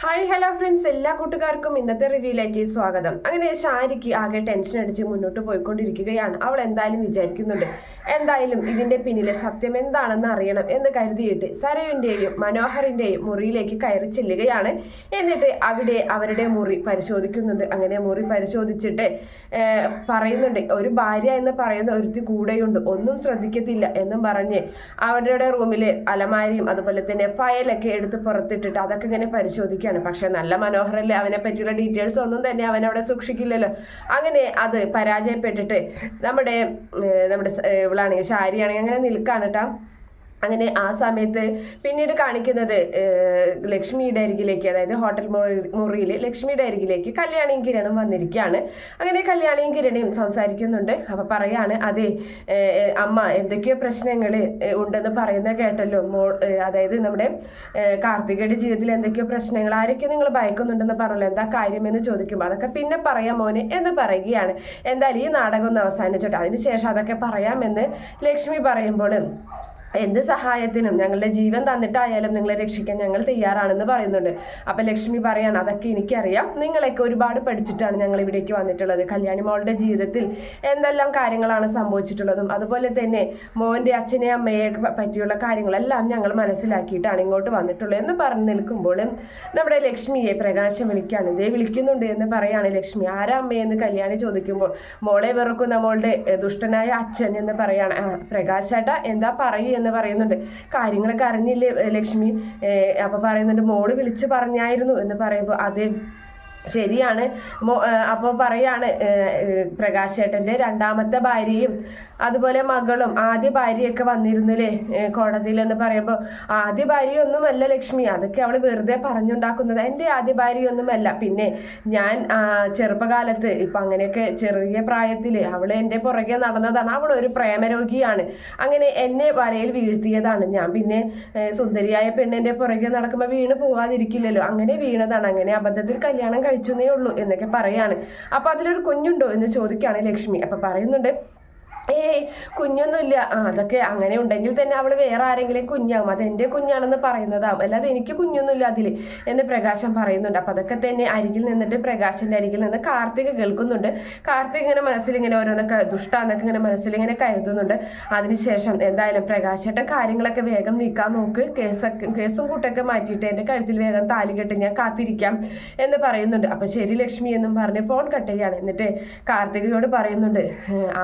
Hi hello friends എല്ലാ കൂട്ടുകാർക്കും ഇന്നത്തെ റിവ്യൂയിലേക്ക് സ്വാഗതം. അങ്ങനെ ഷാരിക്ക് ആകെ ടെൻഷൻ അടിച്ച് മുന്നോട്ട് പോയിക്കൊണ്ടിരിക്കുകയാണ്. അവൾ എന്തായാലും വിചാരിക്കുന്നുണ്ട്. എന്തായാലും ഇതിന്റെ പിന്നിലെ സത്യം എന്താണെന്ന് അറിയണം എന്ന് കരുതിയിട്ട് സരയുന്റെയും മനോഹറിന്റെയും മുറിയിലേക്ക് കയറി ചെല്ലുകയാണ്. എന്നിട്ട് അവിടെ അവരുടെ മുറി പരിശോധിക്കുന്നുണ്ട്. അങ്ങനെ മുറി പരിശോധിച്ചിട്ട് പറയുന്നുണ്ട് ഒരു ഭാര്യ എന്ന് പറയുന്ന ഒരുത്തി കൂടെയുണ്ട്. ഒന്നും ശ്രദ്ധിക്കത്തില്ല എന്നും പറഞ്ഞ് അവരുടെ റൂമിൽ അലമാരിയും അതുപോലെ തന്നെ ഫയലൊക്കെ എടുത്ത് പുറത്തിട്ടിട്ട് അതൊക്കെ ഇങ്ങനെ പരിശോധിക്കുകയാണ്. പക്ഷെ നല്ല മനോഹരല്ലേ? അവനെ പറ്റിയുള്ള ഡീറ്റെയിൽസ് ഒന്നും തന്നെ അവൻ അവിടെ സൂക്ഷിക്കില്ലല്ലോ. അങ്ങനെ അത് പരാജയപ്പെട്ടിട്ട് നമ്മുടെ നമ്മുടെ സ- ശാരി ആണെങ്കിൽ അങ്ങനെ നിൽക്കാണ് കേട്ടോ അങ്ങനെ ആ സമയത്ത് പിന്നീട് കാണിക്കുന്നത് ലക്ഷ്മി ലക്ഷ്മിയുടെ അരികിലേക്ക് അതായത് ഹോട്ടൽ മുറിയിൽ ലക്ഷ്മിയുടെ അരികിലേക്ക് കല്യാണിയും കിരണും വന്നിരിക്കുകയാണ്. അങ്ങനെ കല്യാണിയും കിരണയും സംസാരിക്കുന്നുണ്ട്. അപ്പൊ പറയാണ് അതെ അമ്മ എന്തൊക്കെയോ പ്രശ്നങ്ങൾ ഉണ്ടെന്ന് പറയുന്ന കേട്ടല്ലോ. മോ അതായത് നമ്മുടെ കാർത്തികയുടെ ജീവിതത്തിൽ എന്തൊക്കെയോ പ്രശ്നങ്ങൾ ആരൊക്കെ നിങ്ങൾ ഭയക്കുന്നുണ്ടെന്ന് പറഞ്ഞല്ലോ. എന്താ കാര്യമെന്ന് ചോദിക്കുമ്പോൾ അതൊക്കെ പിന്നെ പറയാം മോനെ എന്ന് പറയുകയാണ്. എന്തായാലും ഈ നാടകം ഒന്ന് അവസാനിച്ചോട്ടെ. അതിനുശേഷം അതൊക്കെ പറയാമെന്ന് ലക്ഷ്മി പറയുമ്പോൾ എന്ത് സഹായത്തിനും ഞങ്ങളുടെ ജീവൻ തന്നിട്ടായാലും നിങ്ങളെ രക്ഷിക്കാൻ ഞങ്ങൾ തയ്യാറാണെന്ന് പറയുന്നുണ്ട്. അപ്പൊ ലക്ഷ്മി പറയാണ് അതൊക്കെ എനിക്കറിയാം. നിങ്ങളൊക്കെ ഒരുപാട് പഠിച്ചിട്ടാണ് ഞങ്ങൾ ഇവിടേക്ക് വന്നിട്ടുള്ളത്. കല്യാണി മോളുടെ ജീവിതത്തിൽ എന്തെല്ലാം കാര്യങ്ങളാണ് സംഭവിച്ചിട്ടുള്ളതും അതുപോലെ തന്നെ മോന്റെ അച്ഛനെ അമ്മയെ പറ്റിയുള്ള കാര്യങ്ങളെല്ലാം ഞങ്ങൾ മനസ്സിലാക്കിയിട്ടാണ് ഇങ്ങോട്ട് വന്നിട്ടുള്ളത്. എന്ന് പറഞ്ഞു നിൽക്കുമ്പോൾ നമ്മുടെ ലക്ഷ്മിയെ പ്രകാശം വിളിക്കുകയാണ്. ഇതേ വിളിക്കുന്നുണ്ട് എന്ന് പറയാണ് ലക്ഷ്മി. ആരാ അമ്മയെന്ന് കല്യാണി ചോദിക്കുമ്പോൾ മോളെ വെറുക്കുന്ന മോളുടെ ദുഷ്ടനായ അച്ഛൻ എന്ന് പറയാണ്. പ്രകാശേട്ട എന്താ പറയൂ എന്ന് പറയുന്നുണ്ട്. കാര്യങ്ങളൊക്കെ അറിഞ്ഞില്ലേ ലക്ഷ്മി? അപ്പൊ പറയുന്നുണ്ട് മോൾ വിളിച്ച് പറഞ്ഞായിരുന്നു എന്ന് പറയുമ്പോൾ അതെ ശരിയാണ്. അപ്പോൾ പറയാണ് ഏഹ്, ഏഹ്, പ്രകാശ് ചേട്ടന്റെ രണ്ടാമത്തെ ഭാര്യയും അതുപോലെ മകളും ആദ്യ ഭാര്യയൊക്കെ വന്നിരുന്നില്ലേ കോടതിയിൽ എന്ന് പറയുമ്പോൾ ആദ്യ ഭാര്യയൊന്നുമല്ല ലക്ഷ്മി അതൊക്കെ അവൾ വെറുതെ പറഞ്ഞുണ്ടാക്കുന്നത്. എന്റെ ആദ്യ ഭാര്യയൊന്നുമല്ല. പിന്നെ ഞാൻ ചെറുപ്പകാലത്ത് ഇപ്പം അങ്ങനെയൊക്കെ ചെറിയ പ്രായത്തിൽ അവൾ എന്റെ പുറകെ നടന്നതാണ്. അവൾ ഒരു പ്രേമരോഗിയാണ്. അങ്ങനെ എന്നെ വലയിൽ വീഴ്ത്തിയതാണ്. ഞാൻ പിന്നെ സുന്ദരിയായ പെണ്ണിന്റെ പുറകെ നടക്കുമ്പോൾ വീണ് പോകാതിരിക്കില്ലല്ലോ അങ്ങനെ വീണതാണ്. അങ്ങനെ അബദ്ധത്തിൽ കല്യാണം കഴിച്ചെന്നേ ഉള്ളൂ എന്നൊക്കെ പറയാണ്. അപ്പൊ അതിലൊരു കുഞ്ഞുണ്ടോ എന്ന് ചോദിക്കുകയാണ് ലക്ഷ്മി. അപ്പൊ പറയുന്നുണ്ട് ഏയ് കുഞ്ഞൊന്നുമില്ല. ആ അതൊക്കെ അങ്ങനെ ഉണ്ടെങ്കിൽ തന്നെ അവൾ വേറെ ആരെങ്കിലും കുഞ്ഞാവും. അത് എന്റെ കുഞ്ഞാണെന്ന് പറയുന്നതാവും. അല്ലാതെ എനിക്ക് കുഞ്ഞൊന്നുമില്ല അതിൽ എന്ന് പ്രകാശം പറയുന്നുണ്ട്. അപ്പൊ അതൊക്കെ തന്നെ അരികിൽ നിന്നിട്ട് പ്രകാശന്റെ അരികിൽ നിന്ന് കാർത്തിക് കേൾക്കുന്നുണ്ട്. കാർത്തിക് ഇങ്ങനെ മനസ്സിൽ ഇങ്ങനെ ഓരോന്നൊക്കെ ദുഷ്ടാന്നൊക്കെ ഇങ്ങനെ മനസ്സിൽ ഇങ്ങനെ കരുതുന്നുണ്ട്. അതിനുശേഷം എന്തായാലും പ്രകാശേട്ടൻ കാര്യങ്ങളൊക്കെ വേഗം നീക്കാൻ നോക്ക്. കേസൊക്കെ കേസും കൂട്ടൊക്കെ മാറ്റിയിട്ട് എന്റെ കഴുത്തിൽ വേഗം താലി കെട്ട് ഞാൻ കാത്തിരിക്കാം എന്ന് പറയുന്നുണ്ട്. അപ്പൊ ശരി ലക്ഷ്മി എന്നും പറഞ്ഞ് ഫോൺ കട്ട് ചെയ്യാണ്. എന്നിട്ട് കാർത്തികയോട് പറയുന്നുണ്ട്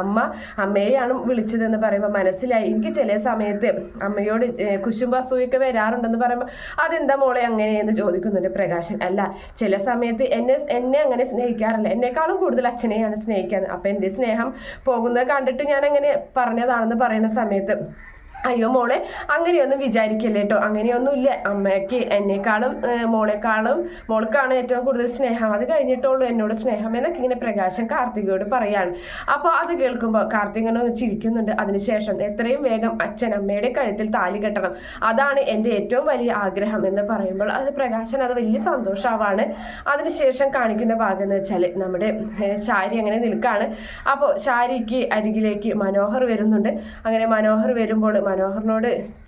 അമ്മ അമ്മ അമ്മയെയാണ് വിളിച്ചതെന്ന് പറയുമ്പോൾ മനസ്സിലായി. എനിക്ക് ചില സമയത്ത് അമ്മയോട് കുശുമ്പ അസൂയൊക്കെ വരാറുണ്ടെന്ന് പറയുമ്പോൾ അതെന്താ മോളെ അങ്ങനെയെന്ന് ചോദിക്കുന്നുണ്ട് പ്രകാശൻ അല്ല. ചില സമയത്ത് എന്നെ എന്നെ അങ്ങനെ സ്നേഹിക്കാറില്ല. എന്നെക്കാളും കൂടുതൽ അച്ഛനെയാണ് സ്നേഹിക്കുന്നത് അപ്പം എന്റെ സ്നേഹം പോകുന്നത് കണ്ടിട്ട് ഞാൻ അങ്ങനെ പറഞ്ഞതാണെന്ന് പറയുന്ന സമയത്ത് അയ്യോ മോളെ അങ്ങനെയൊന്നും വിചാരിക്കല്ലേ കേട്ടോ അങ്ങനെയൊന്നുമില്ല. അമ്മയ്ക്ക് എന്നെക്കാളും മോളെക്കാളും മോൾക്കാണ് ഏറ്റവും കൂടുതൽ സ്നേഹം. അത് കഴിഞ്ഞിട്ടുള്ളൂ എന്നോട് സ്നേഹം എന്നൊക്കെ ഇങ്ങനെ പ്രകാശം കാർത്തികയോട് പറയാണ്. അപ്പോൾ അത് കേൾക്കുമ്പോൾ കാർത്തികനെ ഒന്ന് ചിരിക്കുന്നുണ്ട്. അതിനുശേഷം എത്രയും വേഗം അച്ഛൻ അമ്മയുടെ കഴുത്തിൽ താലി കെട്ടണം. അതാണ് എന്റെ ഏറ്റവും വലിയ ആഗ്രഹം എന്ന് പറയുമ്പോൾ അത് പ്രകാശൻ അത് വലിയ സന്തോഷമാവാണ് അതിനുശേഷം കാണിക്കുന്ന ഭാഗം എന്ന് വെച്ചാൽ നമ്മുടെ ശാരി അങ്ങനെ നിൽക്കുകയാണ് അപ്പോൾ ശാരിക്ക് അരികിലേക്ക് മനോഹർ വരുന്നുണ്ട്. അങ്ങനെ മനോഹർ വരുമ്പോൾ മനോഹറിനോട്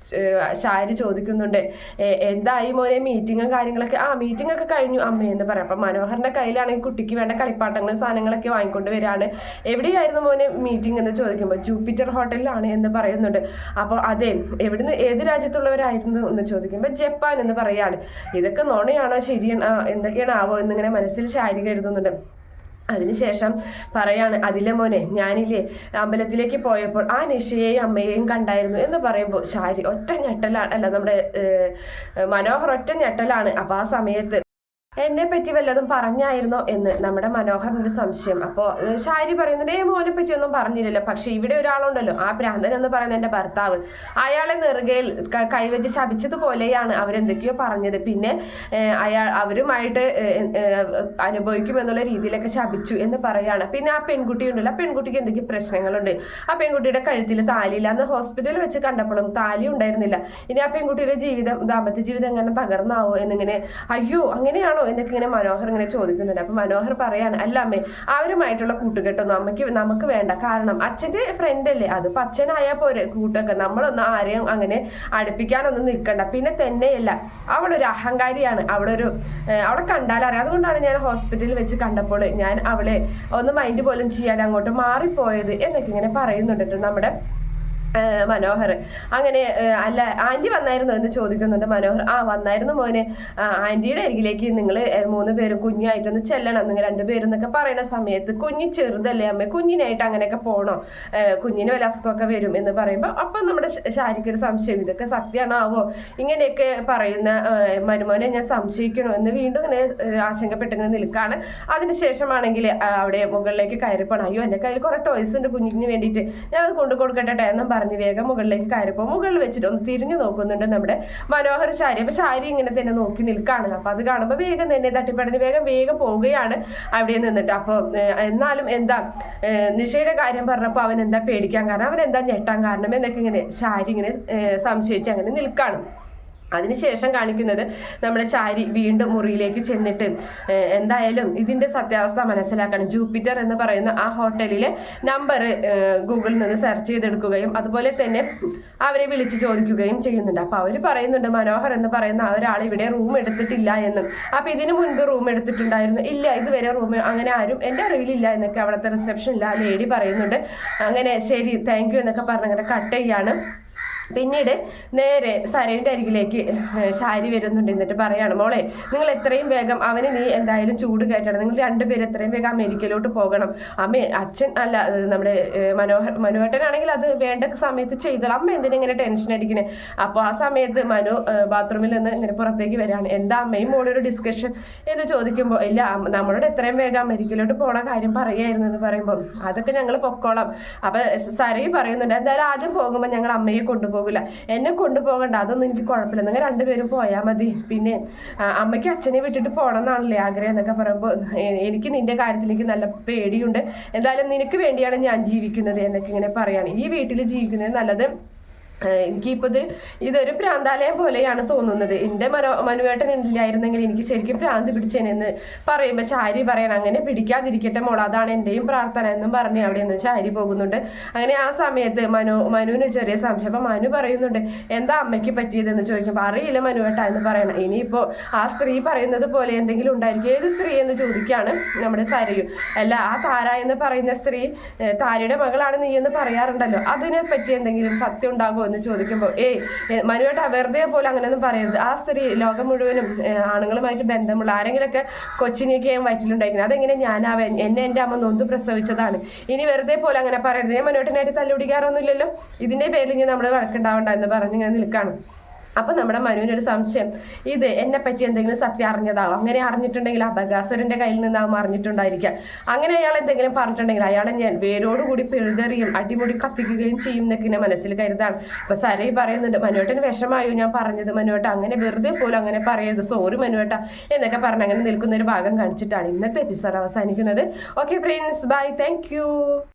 ശാരി ചോദിക്കുന്നുണ്ട് "എ- എന്തായി മോനെ മീറ്റിങ്ങും കാര്യങ്ങളൊക്കെ? ആ മീറ്റിംഗ് ഒക്കെ കഴിഞ്ഞു അമ്മേ എന്ന് പറയാം. അപ്പം മനോഹറിന്റെ കയ്യിലാണെങ്കിൽ കുട്ടിക്ക് വേണ്ട കളിപ്പാട്ടങ്ങളും സാധനങ്ങളൊക്കെ വാങ്ങിക്കൊണ്ട് വരികയാണ് എവിടെയായിരുന്നു മോനെ മീറ്റിംഗ് എന്ന് ചോദിക്കുമ്പോൾ ജൂപ്പിറ്റർ ഹോട്ടലിലാണ് എന്ന് പറയുന്നുണ്ട്. അപ്പോൾ അതെ എവിടുന്ന് ഏത് രാജ്യത്തുള്ളവരായിരുന്നു എന്ന് ചോദിക്കുമ്പോൾ ജപ്പാൻ എന്ന് പറയാണ്. ഇതൊക്കെ നുണയാണോ? ശരിയാണ് എന്തൊക്കെയാണ് ആവോ? എന്നിങ്ങനെ മനസ്സിൽ ശാരി കരുതുന്നുണ്ട്. അതിനുശേഷം പറയാണ് അതിലെ മോനെ ഞാനില്ലേ അമ്പലത്തിലേക്ക് പോയപ്പോൾ ആ നിഷയെയും അമ്മയെയും കണ്ടായിരുന്നു എന്ന് പറയുമ്പോൾ ശാരി ഒറ്റ ഞെട്ടലാണ് അല്ല നമ്മുടെ മനോഹർ ഒറ്റ ഞെട്ടലാണ്. അപ്പോൾ ആ സമയത്ത് എന്നെ പറ്റി വല്ലതും പറഞ്ഞായിരുന്നോ എന്ന് നമ്മുടെ മനോഹറിനൊരു സംശയം. അപ്പോൾ ഷാരി പറയുന്നത് ഏ മോനെ പറ്റി ഒന്നും പറഞ്ഞില്ലല്ലോ. പക്ഷെ ഇവിടെ ഒരാളുണ്ടല്ലോ ആ ഭ്രാന്തൻ എന്ന് പറയുന്ന എന്റെ ഭർത്താവ്. അയാളെ നെറുകയിൽ കൈവച്ച് ശപിച്ചതുപോലെയാണ് അവരെന്തൊക്കെയോ പറഞ്ഞത്. പിന്നെ അയാൾ അവരുമായിട്ട് അനുഭവിക്കും എന്നുള്ള രീതിയിലൊക്കെ ശപിച്ചു എന്ന് പറയാണ്. പിന്നെ ആ പെൺകുട്ടി ഉണ്ടല്ലോ ആ പെൺകുട്ടിക്ക് എന്തൊക്കെയോ പ്രശ്നങ്ങളുണ്ട്? ആ പെൺകുട്ടിയുടെ കഴുത്തിൽ താലിയില്ല. അന്ന് ഹോസ്പിറ്റലിൽ വെച്ച് കണ്ടപ്പോഴും താലി ഉണ്ടായിരുന്നില്ല. ഇനി ആ പെൺകുട്ടിയുടെ ജീവിതം ദാമ്പത്യ ജീവിതം എങ്ങനെ തകർന്നാവോ എന്നിങ്ങനെ അയ്യോ അങ്ങനെയാണോ എന്നൊക്കെ ഇങ്ങനെ മനോഹർ ഇങ്ങനെ ചോദിക്കുന്നുണ്ട്. അപ്പൊ മനോഹർ പറയാണ് അല്ല അമ്മേ അവരുമായിട്ടുള്ള കൂട്ടുകെട്ടൊന്നും അമ്മയ്ക്ക് നമുക്ക് വേണ്ട. കാരണം അച്ഛന്റെ ഫ്രണ്ട് അല്ലേ? അത് അച്ഛനായാൽ പോരെ കൂട്ടൊക്കെ. നമ്മളൊന്നും ആരെയും അങ്ങനെ അടുപ്പിക്കാനൊന്നും നിൽക്കണ്ട. പിന്നെ തന്നെയല്ല അവളൊരു അഹങ്കാരിയാണ്. അവളൊരു അവളെ കണ്ടാലറിയാം അതുകൊണ്ടാണ് ഞാൻ ഹോസ്പിറ്റലിൽ വെച്ച് കണ്ടപ്പോൾ ഞാൻ അവളെ ഒന്ന് മൈൻഡ് പോലും ചെയ്യാൻ അങ്ങോട്ട് മാറിപ്പോയത് എന്നൊക്കെ ഇങ്ങനെ പറയുന്നുണ്ട് നമ്മുടെ മനോഹർ. അങ്ങനെ അല്ല ആന്റി വന്നായിരുന്നു എന്ന് ചോദിക്കുന്നുണ്ട് മനോഹർ. ആ വന്നായിരുന്നു മോനെ. ആന്റിയുടെ അരികിലേക്ക് നിങ്ങൾ മൂന്ന് പേരും കുഞ്ഞായിട്ടൊന്ന് ചെല്ലണം. നിങ്ങൾ രണ്ടുപേരും എന്നൊക്കെ പറയുന്ന സമയത്ത് കുഞ്ഞ് ചെറുതല്ലേ അമ്മ? കുഞ്ഞിനായിട്ട് അങ്ങനെയൊക്കെ പോകണോ കുഞ്ഞിന് വല്ല അസുഖമൊക്കെ വരും എന്ന് പറയുമ്പോൾ അപ്പം നമ്മുടെ ശാരിക്ക് ഒരു സംശയം. ഇതൊക്കെ സത്യമാണാവോ ഇങ്ങനെയൊക്കെ പറയുന്ന മരുമോനെ ഞാൻ സംശയിക്കണോ എന്ന് വീണ്ടും ഇങ്ങനെ ആശങ്കപ്പെട്ടിങ്ങനെ നിൽക്കുകയാണ് അതിനുശേഷമാണെങ്കിൽ അവിടെ മുകളിലേക്ക് കയറിപ്പോണം. അയ്യോ എന്റെ കയ്യിൽ കുറെ ടോയ്സ് ഉണ്ട് കുഞ്ഞിന് വേണ്ടിയിട്ട്. ഞാൻ അത് കൊണ്ടു കൊടുക്കട്ടെ എന്നും പറഞ്ഞ് വേഗം മുകളിലേക്ക് കയറിപ്പോ മുകളിൽ വെച്ചിട്ട് ഒന്ന് തിരിഞ്ഞു നോക്കുന്നുണ്ട് നമ്മുടെ മനോഹർ ശാരി. അപ്പൊ ശാരി ഇങ്ങനെ തന്നെ നോക്കി നിൽക്കുകയാണ്. അപ്പൊ അത് കാണുമ്പോൾ വേഗം തന്നെ തട്ടിപ്പടഞ്ഞ് വേഗം വേഗം പോവുകയാണ് അവിടെ നിന്നിട്ട്. അപ്പോൾ എന്നാലും എന്താ നിഷയുടെ കാര്യം പറഞ്ഞപ്പോൾ അവൻ എന്താ പേടിക്കാൻ കാരണം അവൻ എന്താ ഞെട്ടാൻ കാരണം എന്നൊക്കെ ഇങ്ങനെ ശാരി ഇങ്ങനെ സംശയിച്ച് അങ്ങനെ നിൽക്കാണ് അതിനുശേഷം കാണിക്കുന്നത് നമ്മുടെ ചാരി വീണ്ടും മുറിയിലേക്ക് ചെന്നിട്ട് എന്തായാലും ഇതിന്റെ സത്യാവസ്ഥ മനസ്സിലാക്കണം. ജൂപ്പിറ്റർ എന്ന് പറയുന്ന ആ ഹോട്ടലിലെ നമ്പർ ഗൂഗിളിൽ നിന്ന് സെർച്ച് ചെയ്തെടുക്കുകയും അതുപോലെ തന്നെ അവരെ വിളിച്ച് ചോദിക്കുകയും ചെയ്യുന്നുണ്ട്. അപ്പൊ അവർ പറയുന്നുണ്ട് മനോഹർ എന്ന് പറയുന്ന ഒരാൾ ഇവിടെ റൂം എടുത്തിട്ടില്ല എന്നും. അപ്പൊ ഇതിനു മുൻപ് റൂം എടുത്തിട്ടുണ്ടായിരുന്നു. ഇല്ല ഇതുവരെ റൂം അങ്ങനെ ആരും എന്റെ അറിവിലില്ല എന്നൊക്കെ അവിടുത്തെ റിസപ്ഷനില്ല ലേഡി പറയുന്നുണ്ട്. അങ്ങനെ ശരി താങ്ക് യു എന്നൊക്കെ പറഞ്ഞങ്ങനെ കട്ട് ചെയ്യാണ്. പിന്നീട് നേരെ സരയുടെ അരികിലേക്ക് ശാരി വരുന്നുണ്ട് എന്നിട്ട് പറയാണ് മോളെ നിങ്ങൾ എത്രയും വേഗം അവന് നീ എന്തായാലും ചൂട് കയറ്റണം. നിങ്ങൾ രണ്ടുപേരും എത്രയും വേഗം അമേരിക്കയിലോട്ട് പോകണം. അമ്മ അച്ഛൻ അല്ല നമ്മുടെ മനോഹർ മനോഹട്ടനാണെങ്കിൽ അത് വേണ്ട സമയത്ത് ചെയ്തോളാം. അമ്മ എന്തിനാ ഇങ്ങനെ ടെൻഷൻ അടിക്കണേ? അപ്പോൾ ആ സമയത്ത് മനു ബാത്റൂമിൽ നിന്ന് ഇങ്ങനെ പുറത്തേക്ക് വരാണ്. എന്താ അമ്മയും മോളൊരു ഡിസ്കഷൻ എന്ന് ചോദിക്കുമ്പോൾ ഇല്ല നമ്മളോട് എത്രയും വേഗം അമേരിക്കയിലോട്ട് പോണ കാര്യം പറയായിരുന്നു എന്ന് പറയുമ്പോൾ അതൊക്കെ ഞങ്ങൾ പൊക്കോളാം. അപ്പൊ സരയും പറയുന്നുണ്ട് എന്തായാലും ആദ്യം പോകുമ്പോൾ ഞങ്ങൾ അമ്മയെ കൊണ്ടുപോകും. കൊണ്ടുപോകില്ല എന്നെ കൊണ്ടുപോകണ്ട അതൊന്നും എനിക്ക് കുഴപ്പമില്ല. നിങ്ങൾ രണ്ടുപേരും പോയാൽ മതി. പിന്നെ അമ്മയ്ക്ക് അച്ഛനെ വിട്ടിട്ട് പോകണം എന്നാണല്ലേ ആഗ്രഹം എന്നൊക്കെ പറയുമ്പോൾ എനിക്ക് നിന്റെ കാര്യത്തിലേക്ക് നല്ല പേടിയുണ്ട്. എന്തായാലും നിനക്ക് വേണ്ടിയാണ് ഞാൻ ജീവിക്കുന്നത് എന്നൊക്കെ ഇങ്ങനെ പറയുകയാണ് ഈ വീട്ടിൽ ജീവിക്കുന്നത് നല്ലത് എനിക്കിപ്പോൾ ഇത് ഇതൊരു പ്രാന്താലയം പോലെയാണ് തോന്നുന്നത്. എന്റെ മനോ മനുവേട്ടൻ ഇല്ലായിരുന്നെങ്കിൽ എനിക്ക് ശരിക്കും പ്രാന്ത് പിടിച്ചേനെന്ന് പറയുമ്പോൾ ആര്യ പറയാൻ അങ്ങനെ പിടിക്കാതിരിക്കട്ടെ മോൾ അതാണ് എന്റെയും പ്രാർത്ഥന എന്നും പറഞ്ഞ് അവിടെ നിന്ന് ആര്യ പോകുന്നുണ്ട്. അങ്ങനെ ആ സമയത്ത് മനു മനുവിന് ചെറിയ സംശയം. മനു പറയുന്നുണ്ട് എന്താ അമ്മയ്ക്ക് പറ്റിയതെന്ന് ചോദിക്കുമ്പോൾ അറിയില്ല മനുവേട്ട എന്ന് പറയണം. ഇനിയിപ്പോൾ ആ സ്ത്രീ പറയുന്നത് പോലെ എന്തെങ്കിലും ഉണ്ടായിരിക്കും. ഏത് സ്ത്രീ എന്ന് ചോദിക്കുകയാണ് നമ്മുടെ സരയു. അല്ല ആ താര എന്ന് പറയുന്ന സ്ത്രീ താരയുടെ മകളാണ് നീ എന്ന് പറയാറുണ്ടല്ലോ. അതിനെ പറ്റി എന്തെങ്കിലും സത്യം ഉണ്ടാകുമോ എന്ന് ചോദിക്കുമ്പോൾ ഏയ് മനുവേട്ട വെറുതെ പോലെ അങ്ങനെയൊന്നും പറയരുത്. ആ സ്ത്രീ ലോകം മുഴുവനും ആണുങ്ങളുമായിട്ട് ബന്ധമുള്ള ആരെങ്കിലൊക്കെ കൊച്ചിനെയൊക്കെ ഞാൻ വയറ്റിലുണ്ടായിരിക്കുന്നത്. അതെങ്ങനെ ഞാനാവേ എന്നെ എന്റെ അമ്മ നൊന്ത് പ്രസവിച്ചതാണ്. ഇനി വെറുതെ പോലെ അങ്ങനെ പറയരുത്. ഞാൻ മനുവേട്ടനായിട്ട് തല്ലുപിടിക്കാറൊന്നുമില്ലല്ലോ. ഇതിന്റെ പേരിൽ ഇനി നമ്മൾ വഴക്കുണ്ടാവണ്ട എന്ന് പറഞ്ഞ് ഇങ്ങനെ നിൽക്കുകയാണ് അപ്പൊ നമ്മുടെ മനുവിനൊരു സംശയം. ഇത് എന്നെ പറ്റി എന്തെങ്കിലും സത്യം അറിഞ്ഞതാവും അങ്ങനെ അറിഞ്ഞിട്ടുണ്ടെങ്കിൽ അബകാസുരന്റെ കയ്യിൽ നിന്നാവും അറിഞ്ഞിട്ടുണ്ടായിരിക്കാം. അങ്ങനെ അയാൾ എന്തെങ്കിലും പറഞ്ഞിട്ടുണ്ടെങ്കിൽ അയാളെ ഞാൻ വേരോടുകൂടി പിഴുതെറിയും അടിമുടി കത്തിക്കുകയും ചെയ്യും എന്നൊക്കെ ഇങ്ങനെ മനസ്സിൽ കരുതാണ്. അപ്പൊ സരയി പറയുന്നുണ്ട് മനുവേട്ടന് വിഷമായോ? ഞാൻ പറഞ്ഞത് മനുവേട്ട അങ്ങനെ വെറുതെ പോലും അങ്ങനെ പറയരുത്. സോറി മനുവേട്ട എന്നൊക്കെ പറഞ്ഞ് അങ്ങനെ നിൽക്കുന്ന ഒരു ഭാഗം കാണിച്ചിട്ടാണ് ഇന്നത്തെ എപ്പിസോഡ് അവസാനിക്കുന്നത്. Okay friends bye thank